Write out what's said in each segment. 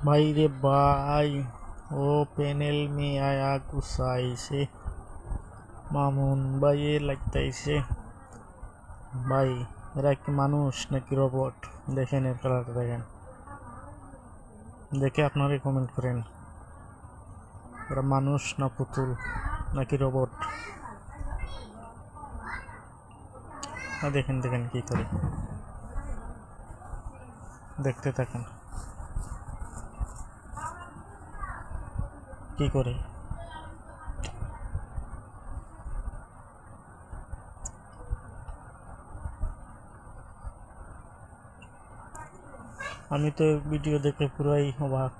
ভাই রে ભાઈ ও প্যানেল মেয়া গুছাইছে মামুন ভাইয়ে লাগতাইছে ভাই এরা কি মানুষ নাকি রোবট দেখেন এর কালারটা দেখেন দেখে আপনারাই কমেন্ট করেন এরা মানুষ না পুতুল নাকি রোবট দেখেন দেখেন কি করে দেখতে থাকেন কি করে? আমি তো ভিডিও দেখে পুরাই অবাক।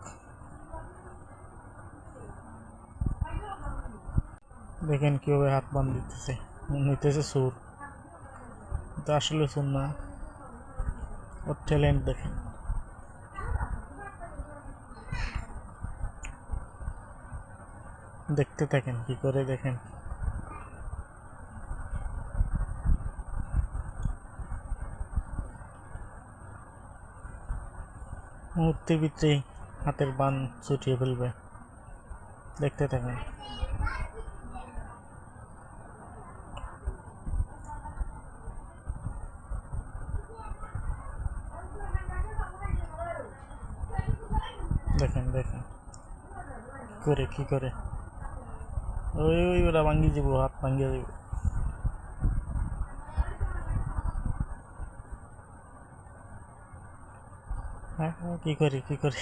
দেখেন কীভাবে হাত বান দিতেছে। হইতেছে সুর। কিন্তু আসলে সুর না। ওর ট্যালেন্ট দেখেন। দেখতে থাকেন, কি করে দেখেন? মুহূর্তে ভিতরেই হাতের বান ছুটিয়ে ফেলবে। দেখতে থাকেন। দেখেন দেখেন। করে, কি করে? ওই ওই ওরা ভাঙ্গি যাব হাত ভাঙ্গিয়ে যাব হ্যাঁ হ্যাঁ, কি করে কি করে?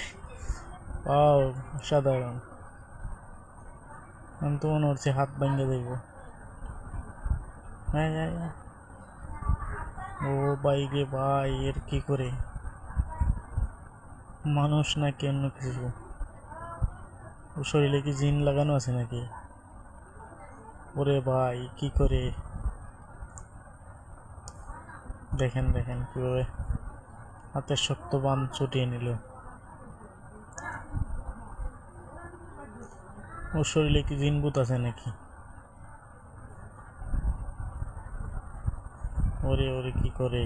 ও সাধারণ আমি তো মনে হচ্ছে হাত ভাঙ্গে দেব। হ্যাঁ হ্যাঁ হ্যাঁ। ও রে ভাই এর কি করে? মানুষ নাকি অন্য কিছু? ওর শরীরে কি জিন লাগানো আছে নাকি? ওরে ভাই, কি করে? দেখেন দেখেন কীভাবে হাতে শক্ত বান ছুটিয়ে নিল। ওর শরীরে কি জিনবুত আছে নাকি? ওরে ওরে, কি করে?